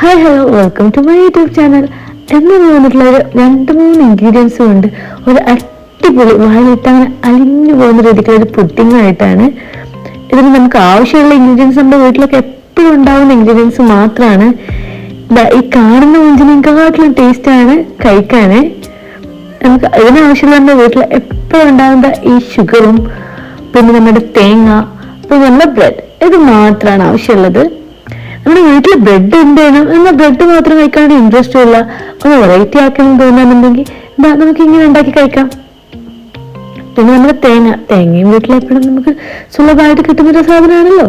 Hi hello welcome to my YouTube channel എന്ന് വന്നിട്ടുള്ള ഒരു രണ്ട് മൂന്ന് ഇൻഗ്രീഡിയൻസ് കൊണ്ട് ഒരു അടിപൊളി വായിലിട്ട് അങ്ങനെ അലിഞ്ഞു പോകുന്ന രീതിക്കുള്ള ഒരു പുഡിംഗ് ആയിട്ടാണ് ഇതിന് നമുക്ക് ആവശ്യമുള്ള ഇൻഗ്രീഡിയൻസ് നമ്മുടെ വീട്ടിലൊക്കെ എപ്പോഴും ഉണ്ടാവുന്ന ഇൻഗ്രീഡിയൻസ് മാത്രമാണ് ഈ കാണുന്ന മുഞ്ചിനെക്കാട്ടിലും ടേസ്റ്റാണ് കഴിക്കാന്. നമുക്ക് ഇതിനാവശ്യമുള്ള നമ്മുടെ വീട്ടിൽ എപ്പോഴും ഉണ്ടാകുന്ന ഈ ഷുഗറും പിന്നെ നമ്മുടെ തേങ്ങ പിന്നെ നമ്മുടെ ബ്രെഡ് ഇത് മാത്രമാണ് ആവശ്യമുള്ളത്. നമ്മുടെ വീട്ടിൽ ബ്രെഡ് എന്ത് ചെയ്യണം എന്നാൽ ബ്രെഡ് മാത്രം കഴിക്കാനൊരു ഇൻട്രസ്റ്റ് ഇല്ല ഒന്ന് വെറൈറ്റി ആക്കണം തോന്നാന്നുണ്ടെങ്കിൽ എന്താ നമുക്ക് ഇങ്ങനെ ഉണ്ടാക്കി കഴിക്കാം? പിന്നെ നമ്മുടെ തേങ്ങ തേങ്ങയും വീട്ടിൽ എപ്പോഴും നമുക്ക് സുലഭമായിട്ട് കിട്ടുന്നൊരു സാധനമാണല്ലോ.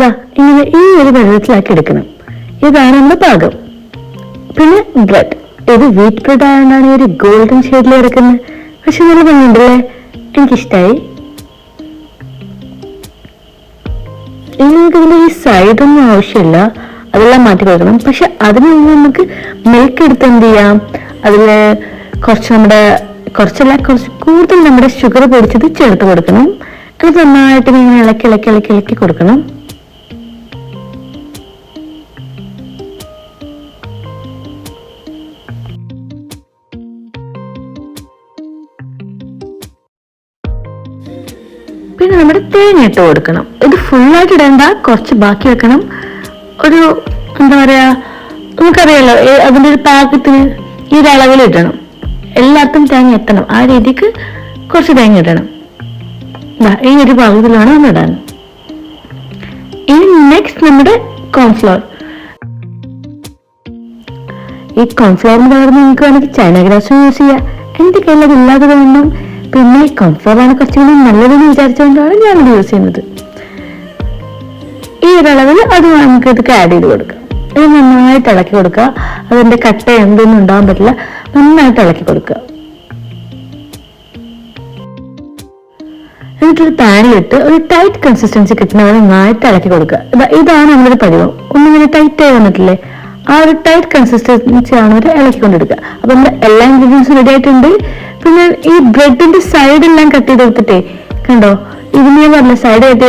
ദാ ഇങ്ങനെ ഈ ഒരു വെള്ളത്തിലാക്കി എടുക്കണം. ഇതാണ് നമ്മുടെ പാകം. പിന്നെ ബ്രെഡ് ഇത് വീറ്റ് ബ്രെഡ് ആയതുകൊണ്ടാണ് ഒരു ഗോൾഡൻ ഷെയ്ഡിൽ കിടക്കുന്നത് പക്ഷെ നല്ല ഭംഗിയുണ്ടല്ലേ? എനിക്കിഷ്ടായി. ഇനി നമുക്ക് ഇതിന്റെ ഈ സൈഡൊന്നും ആവശ്യമില്ല. അതെല്ലാം മാറ്റി കൊടുക്കണം. പക്ഷെ അതിന് മുമ്പ് നമുക്ക് മിൽക്ക് എടുത്ത് എന്ത് ചെയ്യാം? അതിൽ കുറച്ച് നമ്മുടെ കുറച്ചല്ല കുറച്ച് കൂടുതൽ നമ്മുടെ ഷുഗർ പൊടിച്ചത് ചേർത്ത് കൊടുക്കണം. അത് നന്നായിട്ട് ഇങ്ങനെ ഇളക്കി ഇളക്കി ഇളക്കി ഇളക്കി കൊടുക്കണം. പിന്നെ നമ്മുടെ തേങ്ങ ഇട്ട് കൊടുക്കണം. ഇത് ഫുള്ളായിട്ട് ഇടേണ്ട കുറച്ച് ബാക്കി വെക്കണം. ഒരു എന്താ പറയാ നമുക്കറിയാലോ അതിന്റെ ഒരു പാകത്തിന് ഈ ഒരു അളവിൽ ഇടണം. എല്ലാവർക്കും തേങ്ങ എത്തണം. ആ രീതിക്ക് കുറച്ച് തേങ്ങ ഇടണം. ഈ ഒരു പാകത്തിലാണ് നമ്മൾ ഇടാൻ. ഇനി നെക്സ്റ്റ് നമ്മുടെ കോൺഫ്ലവർ ഈ കോൺഫ്ലവറിന് പറയുന്നത് നിങ്ങൾക്ക് വേണമെങ്കിൽ ചൈന ഗ്രാസും യൂസ് ചെയ്യാം. എന്റെ കയ്യിൽ അത് ഇല്ലാതെ കൊണ്ടും പിന്നെ കോൺഫ്ലവറാണ് കുറച്ചുകൂടി നല്ലതെന്ന് വിചാരിച്ചുകൊണ്ടാണ് ഞാൻ ഇത് യൂസ് ചെയ്യുന്നത്. ഈ ഒരളവിൽ അത് നമുക്ക് ഇതൊക്കെ ആഡ് ചെയ്ത് കൊടുക്കാം. ഇത് നന്നായിട്ട് ഇളക്കി കൊടുക്കുക. അതിന്റെ കട്ട എന്തൊന്നും ഉണ്ടാകാൻ പറ്റില്ല. നന്നായിട്ട് ഇളക്കി കൊടുക്കുക. എന്നിട്ടൊരു പാനിലിട്ട് ഒരു ടൈറ്റ് കൺസിസ്റ്റൻസി കിട്ടുന്ന പോലെ നന്നായിട്ട് ഇളക്കി കൊടുക്കുക. ഇതാ ഇതാണ് നമ്മുടെ പരിവം ഒന്നിങ്ങനെ ടൈറ്റ് ആയി വന്നിട്ടില്ലേ? ആ ഒരു ടൈറ്റ് കൺസിസ്റ്റൻസി ആണ് ഇളക്കി ഇളക്കിക്കൊണ്ടെടുക്കുക അപ്പം നമ്മുടെ എല്ലാ ഇൻഗ്രീഡിയൻസും റെഡി ആയിട്ടുണ്ട്. പിന്നെ ഈ ബ്രെഡിന്റെ സൈഡ് എല്ലാം കട്ട് ചെയ്ത് കൊടുത്തിട്ടേ കണ്ടോ? ഇതിന് ഞാൻ പറഞ്ഞ സൈഡ് കട്ട്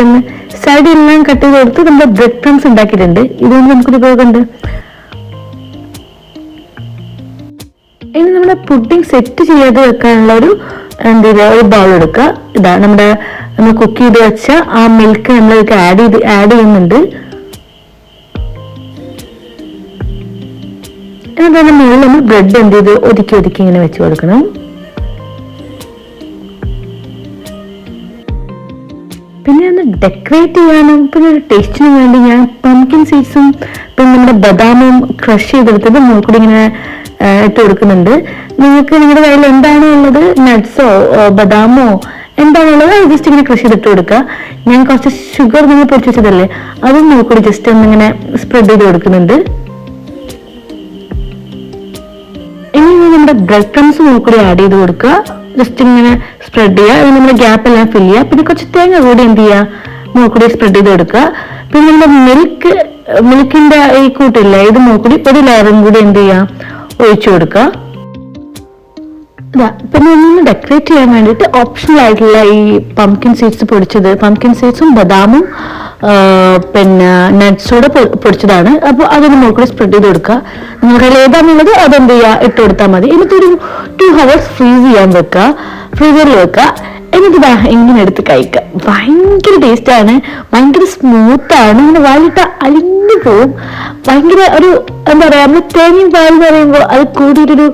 സൈഡ് എല്ലാം കട്ട് ചെയ്ത് കൊടുത്ത് നമ്മുടെ ബ്രെഡ് ക്രംസ് ഉണ്ടാക്കിയിട്ടുണ്ട്. ഇതുകൊണ്ട് നമുക്കൊരു ഉപയോഗമുണ്ട്. ഇനി നമ്മുടെ പുഡിംഗ് സെറ്റ് ചെയ്ത് വെക്കാനുള്ള ഒരു എന്താ പറയുക ഒരു ബൗൾ എടുക്കുക. ഇതാ നമ്മുടെ നമ്മൾ കുക്ക് ചെയ്ത് വെച്ച ആ മിൽക്ക് നമ്മൾ ആഡ് ചെയ്ത് ആഡ് ചെയ്യുന്നുണ്ട്. എന്നിട്ട് അതിന്റെ മുകളിൽ നമ്മൾ ബ്രെഡ് എന്ത് ചെയ്ത് ഒതുക്കി ഒതുക്കി ഇങ്ങനെ വെച്ച് കൊടുക്കണം. പിന്നെ ഒന്ന് ഡെക്കറേറ്റ് ചെയ്യാനും പിന്നെ ഒരു ടേസ്റ്റിന് വേണ്ടി ഞാൻ പംകിൻ സീഡ്സും പിന്നെ നമ്മുടെ ബദാമും ക്രഷ് ചെയ്തെടുത്തത് മൂക്കൂടി ഇങ്ങനെ ഇട്ട് കൊടുക്കുന്നുണ്ട്. നിങ്ങൾക്ക് നിങ്ങളുടെ കയ്യിൽ എന്താണോ ഉള്ളത്? നട്ട്സോ ബദാമോ? എന്താണുള്ളത് അത് ജസ്റ്റ് ഇങ്ങനെ ക്രഷ് ചെയ്തിട്ട് കൊടുക്കുക. ഞാൻ കുറച്ച് ഷുഗർ നിങ്ങൾ പൊരിച്ചതല്ലേ അതും മൂക്കൂടി ജസ്റ്റ് ഒന്നിങ്ങനെ സ്പ്രെഡ് ചെയ്ത് കൊടുക്കുന്നുണ്ട്. ഇനി നമ്മുടെ ബ്രെഡ് ക്രംസ് കൂടി ആഡ് ചെയ്ത് കൊടുക്കുക. ജസ്റ്റ് ഇങ്ങനെ സ്പ്രെഡ് ചെയ്യുക. ഇനി നമ്മൾ ഗ്യാപ്പ് എല്ലാം ഫില്ല് ചെയ്യുക. പിന്നെ കുറച്ച് തേങ്ങ കൂടി എന്ത് ചെയ്യുക? മൂക്കുടി സ്പ്രെഡ് ചെയ്ത് കൊടുക്കുക പിന്നെ നമ്മുടെ മിൽക്ക് മിൽക്കിന്റെ ഈ കൂട്ടില്ല? ഇത് മൂക്കുടി ഒരു ലെയറും കൂടി എന്ത് ചെയ്യുക? ഒഴിച്ചു കൊടുക്കുക. പിന്നെ ഒന്ന് ഡെക്കറേറ്റ് ചെയ്യാൻ വേണ്ടിയിട്ട് ഓപ്ഷണൽ ആയിട്ടുള്ള ഈ പംകിൻ സീഡ്സ് പൊടിച്ചത്. പംകിൻ സീഡ്സും ബദാമും പിന്നെ നട്ട്സൂടെ പൊടിച്ചതാണ്. അപ്പോൾ അതൊന്ന് മുകളിൽ സ്പ്രെഡ് ചെയ്ത് കൊടുക്കുക. നിങ്ങൾക്ക് ലേതാന്നുള്ളത് അതെന്ത് ചെയ്യുക? ഇട്ട് കൊടുത്താൽ മതി. എന്നിട്ട് ഒരു ടു ഹവേഴ്സ് ഫ്രീസ് ചെയ്യാൻ വെക്കുക. ഫ്രീസറിൽ വെക്കുക. എന്നിട്ട് ഇങ്ങനെ എടുത്ത് കഴിക്കുക. ഭയങ്കര ടേസ്റ്റാണ് ഭയങ്കര സ്മൂത്താണ് ഇങ്ങനെ വാലിട്ട അലിഞ്ഞു പോവും. ഭയങ്കര ഒരു എന്താ പറയാ നമ്മൾ തേങ്ങയും പാലെന്ന് പറയുമ്പോൾ അത് കൂടിയിട്ടൊരു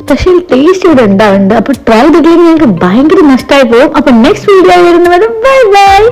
സ്പെഷ്യൽ ടേസ്റ്റ് ഇവിടെ ഉണ്ടാവുന്നുണ്ട്. അപ്പൊ ട്രൈ ചെയ്തില്ലെങ്കിൽ നിങ്ങൾക്ക് ഭയങ്കര നഷ്ടമായി പോകും. അപ്പൊ നെക്സ്റ്റ് വീഡിയോ വരുന്നവരും ബൈ ബൈ